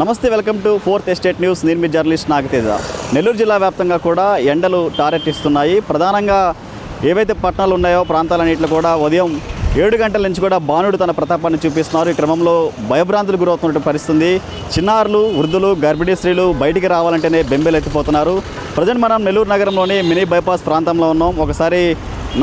నమస్తే welcome to fourth estate news. నేను మీ జర్నలిస్ట్ నాగతేజ. నెల్లూరు జిల్లా వ్యాప్తంగా కూడా ఎండలు టారెట్టిస్తున్నాయి ప్రధానంగా ఏవైతే పట్టణాలు ఉన్నాయో ప్రాంతాలన్నింటిలో కూడా ఉదయం ఏడు గంటల నుంచి కూడా బాణుడు తన ప్రతాపాన్ని చూపిస్తున్నారు. ఈ క్రమంలో భయభ్రాంతులు గురవుతున్న పరిస్థితుంది. చిన్నారులు వృద్ధులు గర్భిణీ స్త్రీలు బయటికి రావాలంటేనే బెంబెలెత్తిపోతున్నారు ప్రజెంట్ మనం నెల్లూరు నగరంలోని మినీ బైపాస్ ప్రాంతంలో ఉన్నాం. ఒకసారి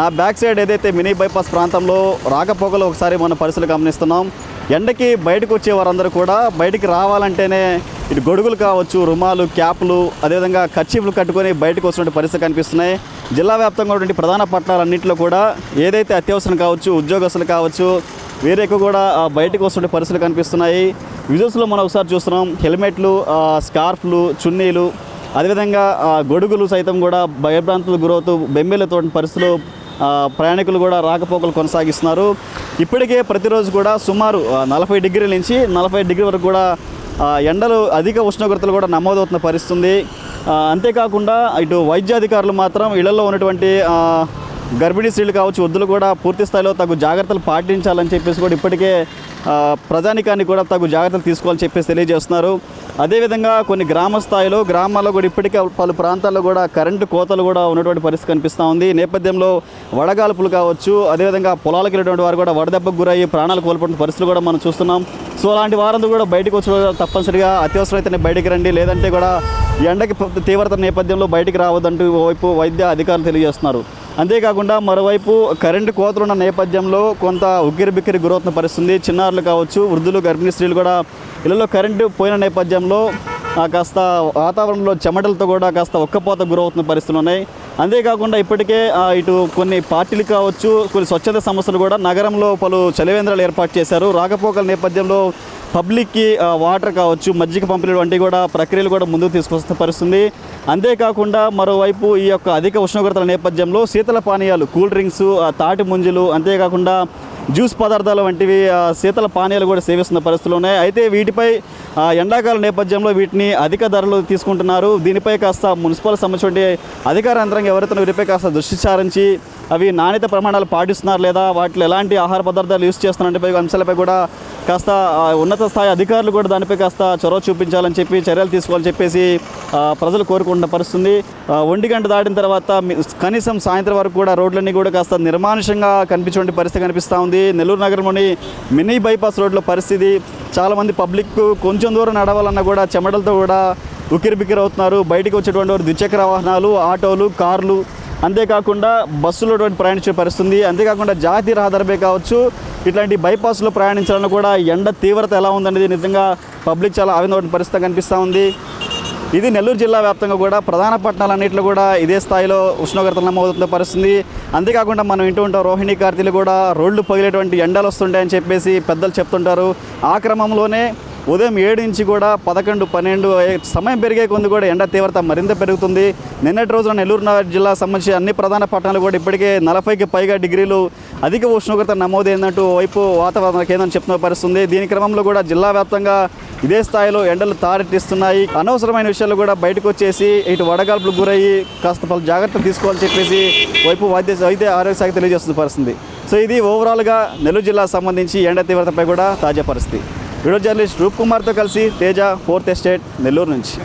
నా బ్యాక్ సైడ్ ఏదైతే మినీ బైపాస్ ప్రాంతంలో రాకపోకలు ఒకసారి మన పరిస్థితులు గమనిస్తున్నాం. ఎండకి బయటకు వచ్చే వారందరూ కూడా బయటికి రావాలంటేనే ఇటు గొడుగులు కావచ్చు రుమాలు క్యాప్లు అదేవిధంగా కర్చీఫ్లు కట్టుకొని బయటకు వస్తున్నటువంటి పరిస్థితి కనిపిస్తున్నాయి. జిల్లా వ్యాప్తంగా ఉన్నటువంటి ప్రధాన పట్టణాలన్నింటిలో కూడా ఏదైతే అత్యవసరం కావచ్చు ఉద్యోగస్తులు కావచ్చు వేరే ఎక్కువ కూడా బయటకు వస్తున్న పరిస్థితులు కనిపిస్తున్నాయి. విజువల్స్లో మనం ఒకసారి చూస్తున్నాం. హెల్మెట్లు స్కార్ఫ్లు చున్నీలు అదేవిధంగా గొడుగులు సైతం కూడా భయభ్రాంతులు గురవుతూ బెంబేలతో పరిస్థితులు ప్రయాణికులు కూడా రాకపోకలు కొనసాగిస్తున్నారు. ఇప్పటికే ప్రతిరోజు కూడా సుమారు నలభై డిగ్రీల నుంచి నలభై డిగ్రీ వరకు కూడా ఎండలు అధిక ఉష్ణోగ్రతలు కూడా నమోదవుతున్న పరిస్థితుంది. అంతేకాకుండా ఇటు వైద్యాధికారులు మాత్రం ఇళ్ళలో ఉన్నటువంటి గర్భిణీ స్త్రీలు కావచ్చు వద్దులు కూడా పూర్తి స్థాయిలో తగు జాగ్రత్తలు పాటించాలని చెప్పేసి కూడా ఇప్పటికే ప్రజానికాన్ని కూడా తగు జాగ్రత్తలు తీసుకోవాలని చెప్పేసి తెలియజేస్తున్నారు. అదేవిధంగా కొన్ని గ్రామ స్థాయిలో గ్రామాల్లో కూడా ఇప్పటికే పలు ప్రాంతాల్లో కూడా కరెంటు కోతలు కూడా ఉన్నటువంటి పరిస్థితి కనిపిస్తూ ఉంది. నేపథ్యంలో వడగాల్పులు కావచ్చు అదేవిధంగా పొలాలకు వెళ్ళినటువంటి వారు కూడా వడదెబ్బకు గురయ్యి ప్రాణాలు కోల్పోయిన పరిస్థితులు కూడా మనం చూస్తున్నాం. సో అలాంటి వారందరూ కూడా బయటకు వచ్చిన తప్పనిసరిగా అత్యవసరమైతేనే బయటికి రండి. లేదంటే కూడా ఎండకి తీవ్రత నేపథ్యంలో బయటికి రావద్దంటూ ఓవైపు వైద్య అధికారులు తెలియజేస్తున్నారు. అంతేకాకుండా మరోవైపు కరెంటు కోతలున్న నేపథ్యంలో కొంత ఉక్కిరి బిక్కిరి గురవుతున్న పరిస్థితుంది చిన్నారులు కావచ్చు వృద్ధులు గర్భిణీ స్త్రీలు కూడా ఇళ్ళలో కరెంటు పోయిన నేపథ్యంలో కాస్త వాతావరణంలో చెమటలతో కూడా కాస్త ఒక్కపోత గురవుతున్న పరిస్థితులు ఉన్నాయి. అంతేకాకుండా ఇప్పటికే ఇటు కొన్ని పార్టీలు కావచ్చు కొన్ని స్వచ్ఛత సంస్థలు కూడా నగరంలో పలు చలివేంద్రాలు ఏర్పాటు చేశారు. రాకపోకల నేపథ్యంలో పబ్లిక్కి వాటర్ కావచ్చు మజ్జిగ పంపిణీ వంటి కూడా ప్రక్రియలు కూడా ముందుకు తీసుకొస్తే పరిస్థితుంది అంతేకాకుండా మరోవైపు ఈ యొక్క అధిక ఉష్ణోగ్రతల నేపథ్యంలో శీతల పానీయాలు కూల్ డ్రింక్స్ తాటి ముంజలు అంతేకాకుండా జ్యూస్ పదార్థాలు వంటివి శీతల పానీయాలు కూడా సేవిస్తున్న పరిస్థితులు ఉన్నాయి. అయితే వీటిపై ఎండాకాల నేపథ్యంలో వీటిని అధిక ధరలు తీసుకుంటున్నారు. దీనిపై కాస్త మున్సిపల్ సంబంధించిన అధికార యంత్రాంగం ఎవరైతే వీటిపై కాస్త దృష్టి సారించి అవి నాణ్యత ప్రమాణాలు పాటిస్తున్నారు లేదా వాటిలో ఎలాంటి ఆహార పదార్థాలు యూస్ చేస్తున్నారంటే అంశాలపై కూడా కాస్త ఉన్నత స్థాయి అధికారులు కూడా దానిపై కాస్త చొరవ చూపించాలని చెప్పి చర్యలు తీసుకోవాలని చెప్పేసి ప్రజలు కోరుకుంటున్న పరిస్థితుంది. ఆ, ఒంటి గంట దాటిన తర్వాత కనీసం సాయంత్రం వరకు కూడా రోడ్లన్నీ కూడా కాస్త నిర్మానుషంగా కనిపించే పరిస్థితి కనిపిస్తూ ఉంది. నెల్లూరు నగరంలోని మినీ బైపాస్ రోడ్ల పరిస్థితి చాలామంది పబ్లిక్ కొంచెం దూరం నడవాలన్నా కూడా చెమటలతో కూడా ఉక్కిరిబిక్కిరి అవుతున్నారు. బయటకు వచ్చేటువంటి వారు ద్విచక్ర వాహనాలు ఆటోలు కార్లు అంతేకాకుండా బస్సులో ప్రయాణించే పరిస్థితుంది. అంతేకాకుండా జాతీయ రహదారిపై కావచ్చు ఇట్లాంటి బైపాస్లో ప్రయాణించాలని కూడా ఎండ తీవ్రత ఎలా ఉందనేది నిజంగా పబ్లిక్ చాలా ఆవిన పరిస్థితి కనిపిస్తూ ఉంది. ఇది నెల్లూరు జిల్లా వ్యాప్తంగా కూడా ప్రధాన పట్టణాలన్నింటిలో కూడా ఇదే స్థాయిలో ఉష్ణోగ్రతలు నమోదవుతున్న పరిస్థితి. అంతేకాకుండా మనం ఇంటూ ఉంటాం రోహిణి కార్తీలు కూడా రోడ్లు పగిలేటువంటి ఎండలు వస్తుంటాయని చెప్పేసి పెద్దలు చెప్తుంటారు. ఆ క్రమంలోనే ఉదయం ఏడు నుంచి కూడా పదకొండు పన్నెండు సమయం పెరిగే కొంది కూడా ఎండ తీవ్రత మరింత పెరుగుతుంది. నిన్నటి రోజున నెల్లూరు నగర్ జిల్లా సంబంధించి అన్ని ప్రధాన పట్టణాలు కూడా ఇప్పటికే నలభైకి పైగా డిగ్రీలు అధిక ఉష్ణోగ్రత నమోదైందంటూ వైపు వాతావరణ కేంద్రం చెప్తున్న పరిస్థితుంది. దీని క్రమంలో కూడా జిల్లా వ్యాప్తంగా ఇదే స్థాయిలో ఎండలు తారెట్టిస్తున్నాయి అనవసరమైన విషయాలు కూడా బయటకు వచ్చేసి ఇటు వడగాల్పులకు గురయ్యి కాస్త పలు జాగ్రత్తలు తీసుకోవాలని చెప్పేసి వైపు వైద్య వైద్య ఆరోగ్య శాఖ తెలియజేస్తున్న పరిస్థితి. సో ఇది ఓవరాల్గా నెల్లూరు జిల్లా సంబంధించి ఎండ తీవ్రతపై కూడా తాజా పరిస్థితి. వీడియో జర్నలిస్ట్ రూప్ కుమార్తో కలిసి తేజ ఫోర్త్ ఎస్టేట్ నెల్లూరు నుంచి.